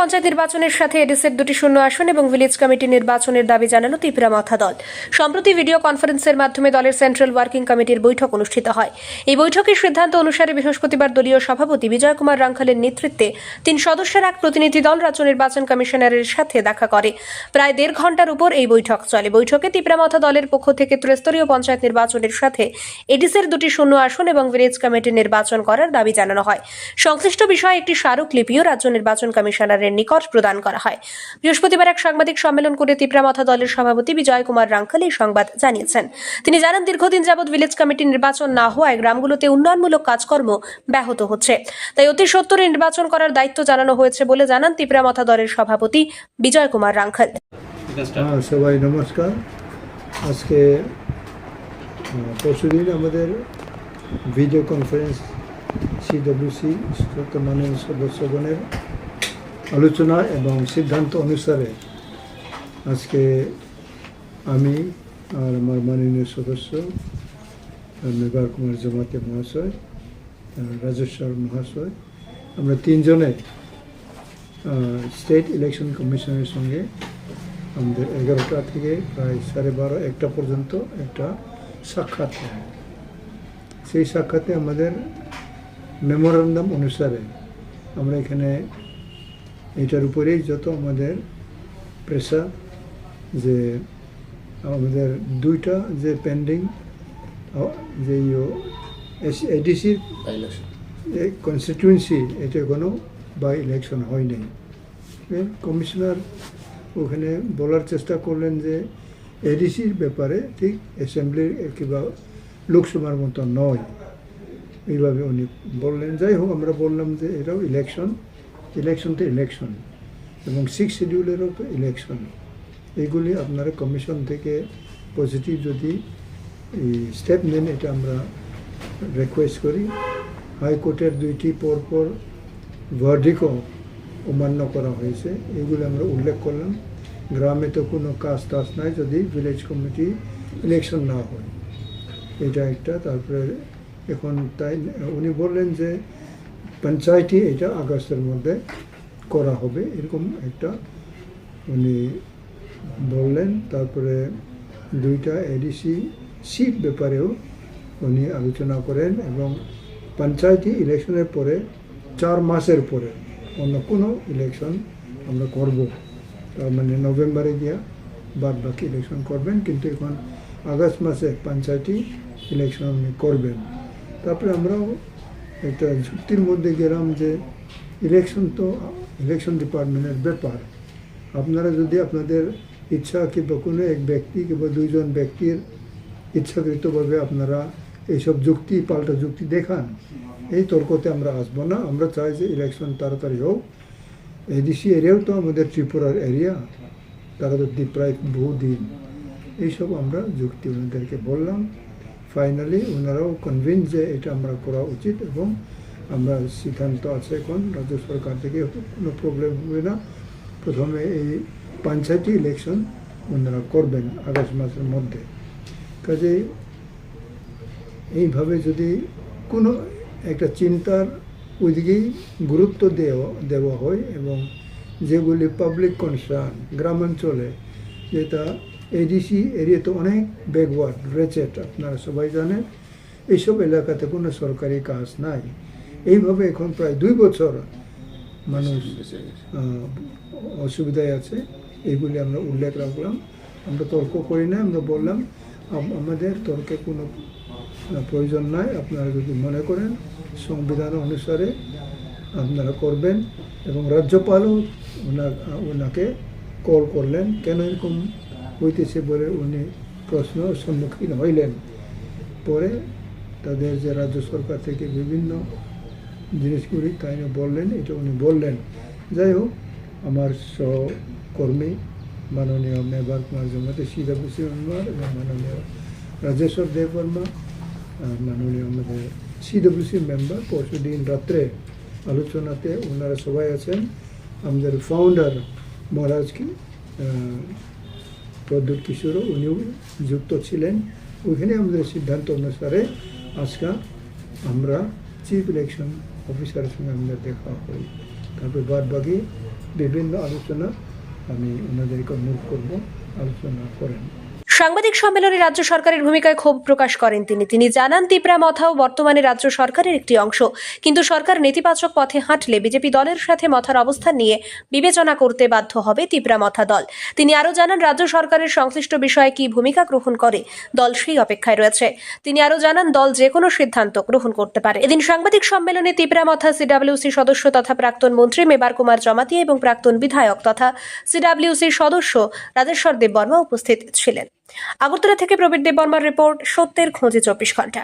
পঞ্চায়েত নির্বাচনের সাথে এডিসের দুটি শূন্য আসন এবং ভিলেজ কমিটি নির্বাচনের দাবি জানালো ত্রিপুরা মাথা দল। সম্প্রতি ভিডিও কনফারেন্সের মাধ্যমে দলের সেন্ট্রাল ওয়ার্কিং কমিটির বৈঠক অনুষ্ঠিত হয়। এই বৈঠকের সিদ্ধান্ত অনুসারে বৃহস্পতিবার দলীয় সভাপতি বিজয় কুমার রাঙ্খালের নেতৃত্বে তিন সদস্যের এক প্রতিনিধি দল রাজ্য নির্বাচন কমিশনারের সাথে দেখা করে। প্রায় দেড় ঘণ্টার উপর এই বৈঠক চলে। বৈঠকে ত্রিপুরা মাথা দলের পক্ষ থেকে ত্রিস্তরীয় পঞ্চায়েত নির্বাচনের সাথে এডিসের দুটি শূন্য আসন এবং ভিলেজ কমিটির নির্বাচন করার দাবি জানানো হয়। সংশ্লিষ্ট বিষয়ে একটি স্মারকলিপিও রাজ্য নির্বাচন কমিশনারের নিকট প্রদান করা হয়। বৃহস্পতিবার এক সাংবাদিক সম্মেলন করে ত্রিপুরা মাথা দলের সভাপতি বিজয় কুমার রাঙ্কাল এই সংবাদ জানিয়েছেন। তিনি জানান, দীর্ঘদিন যাবৎ ভিলেজ কমিটি নির্বাচন না হওয়ায় গ্রামগুলোতে উন্নয়নমূলক কাজকর্ম ব্যাহত হচ্ছে। তাই অতি সত্তরে নির্বাচন করার দায়িত্ব জানানো হয়েছে বলে জানান ত্রিপুরা মাথা দলের সভাপতি বিজয় কুমার রাঙ্খাল। হ্যাঁ সবাই নমস্কার। আজকে পরশুদিন আমাদের ভিডিও কনফারেন্স সিডব্লিউসি মাননীয় সদস্যগণের আলোচনা এবং সিদ্ধান্ত অনুসারে আজকে আমি আর আমার মাননীয় সদস্য মেঘার কুমার জমাতে মহাশয় রাজেশ্বর মহাশয়, আমরা তিনজনে স্টেট ইলেকশন কমিশনের সঙ্গে আমাদের এগারোটা থেকে প্রায় সাড়ে বারো, একটা পর্যন্ত একটা সাক্ষাৎ হয়। সেই সাক্ষাতে আমাদের মেমোরান্ডাম অনুসারে আমরা এখানে এটার উপরেই যত আমাদের প্রেশার যে আমাদের দুইটা যে পেন্ডিং যে এডিসির কনস্টিটিউয়েন্সি এটা কোনো বা ইলেকশন হয়নি কমিশনার ওখানে বলার চেষ্টা করলেন যে এডিসির ব্যাপারে ঠিক অ্যাসেম্বলির কিংবা লোকসভার মতো নয়। এইভাবে উনি বললেন। যাই হোক আমরা বললাম যে এটাও ইলেকশন ইলেকশন তো ইলেকশন এবং সিক্স শিডিউলেরও ইলেকশন এইগুলি আপনারা কমিশন থেকে পজিটিভ যদি স্টেপ নেন, এটা আমরা রিকোয়েস্ট করি। হাইকোর্টের দুইটি পরপর ভার্ডিকও অমান্য করা হয়েছে। এগুলো আমরা উল্লেখ করলাম। গ্রামে তো কোনো কাজ টাজ নাই, যদি ভিলেজ কমিটি ইলেকশন না হয়। এটা একটা। তারপরে এখন তাই উনি বললেন যে পঞ্চায়েতই এটা আগস্টের মধ্যে করা হবে। এরকম একটা উনি বললেন, তারপরে দুইটা এডিসি সিট ব্যাপারেও উনি আলোচনা করেন এবং পঞ্চায়েতই ইলেকশনের পরে চার মাসের পরে অন্য কোনো ইলেকশন আমরা করব। তার মানে নভেম্বরে গিয়া বাদ বাকি ইলেকশন করবেন, কিন্তু এখন আগস্ট মাসে পঞ্চায়েতই ইলেকশন উনি করবেন। তারপরে আমরাও একটা যুক্তির মধ্যে গেলাম যে ইলেকশন তো ইলেকশন ডিপার্টমেন্টের ব্যাপার। আপনারা যদি আপনাদের ইচ্ছা কিংবা কোনো এক ব্যক্তি কিংবা দুইজন ব্যক্তির ইচ্ছাকৃতভাবে আপনারা এইসব যুক্তি, পাল্টা যুক্তি দেখান, এই তর্কতে আমরা আসব না। আমরা চাই যে ইলেকশন তাড়াতাড়ি হোক। এডিসি এরিয়াও তো আমাদের ত্রিপুরার এরিয়া। তারা তো প্রায় বহুদিন। এইসব আমরা যুক্তি ওনাদেরকে বললাম। ফাইনালি ওনারাও কনভিন্স যে এটা আমরা করা উচিত এবং আমরা সিদ্ধান্ত আছে এখন রাজ্য সরকার থেকে, কোনো প্রবলেম হবে না। প্রথমে এই পঞ্চায়েতি ইলেকশন ওনারা করবেন আগস্ট মাসের মধ্যে। কাজেই এইভাবে যদি কোনো একটা চিন্তার ওইদিকেই গুরুত্ব দেওয়া দেওয়া হয় এবং যেগুলি পাবলিক কনসার্ন গ্রামাঞ্চলে যেটা এডিসি এরিয়াতে অনেক ব্যাকওয়ার্ড রেচেট আপনারা সবাই জানেন। এইসব এলাকাতে কোনো সরকারি কাজ নাই। এইভাবে এখন প্রায় দুই বছর মানুষ অসুবিধায় আছে। এইগুলি আমরা উল্লেখ রাখলাম। আমরা তর্ক করি না, আমরা বললাম আমাদের তর্কে কোনো প্রয়োজন নাই। আপনারা যদি মনে করেন, সংবিধান অনুসারে আপনারা করবেন এবং রাজ্যপালও ওনা- ওনাকে কল করলেন। কেন এরকম হইতেছে বলে উনি প্রশ্ন সম্মুখীন হইলেন। পরে তাদের যে রাজ্য সরকার থেকে বিভিন্ন জিনিসগুলি তাই বললেন, এটা উনি বললেন। যাই হোক, আমার সহকর্মী মাননীয় মেবার কুমার জমাতে সিডাব্লিউসি মেম্বার এবং মাননীয় রাজেশ্বর দেববর্মা মাননীয় আমাদের সিডব্লিউসি মেম্বার পরশু দিন রাত্রে আলোচনাতে ওনারা সবাই আছেন। আমাদের ফাউন্ডার মহারাজ কি প্রদ্যুৎ কিশোরও উনিও যুক্ত ছিলেন। ওইখানে আমাদের সিদ্ধান্ত অনুসারে আজকে আমরা চিফ ইলেকশন অফিসারের সঙ্গে আমাদের দেখা করি তারপরে বাদ বাকি বিভিন্ন আলোচনা আমি ওনাদেরকে অনুরোধ করব, আলোচনা করেন। সাংবাদিক সম্মেলনে রাজ্য সরকারের ভূমিকায় ক্ষোভ প্রকাশ করেন তিনি। তিনি জানান, তিপ্রা মথাও বর্তমানে রাজ্য সরকারের একটি অংশ। কিন্তু সরকার নেতিবাচক পথে হাঁটলে বিজেপি দলের সাথে মথার অবস্থান নিয়ে বিবেচনা করতে বাধ্য হবে তিপ্রা মথা দল। তিনি আরও জানান, রাজ্য সরকারের সংশ্লিষ্ট বিষয়ে কি ভূমিকা গ্রহণ করে, দল সেই অপেক্ষায় রয়েছে। তিনি আরও জানান, দল যে কোনো সিদ্ধান্ত গ্রহণ করতে পারে। এদিন সাংবাদিক সম্মেলনে তিপ্রা মথা সিডাব্লিউসি সদস্য তথা প্রাক্তন মন্ত্রী মেবার কুমার জমাতিয়া এবং প্রাক্তন বিধায়ক তথা সিডাব্লিউসির সদস্য রাজেশ্বর দেববর্মা উপস্থিত ছিলেন। আগরতলা থেকে প্রবীর দেববর্মার রিপোর্ট সত্যের খোঁজে চব্বিশ ঘণ্টা।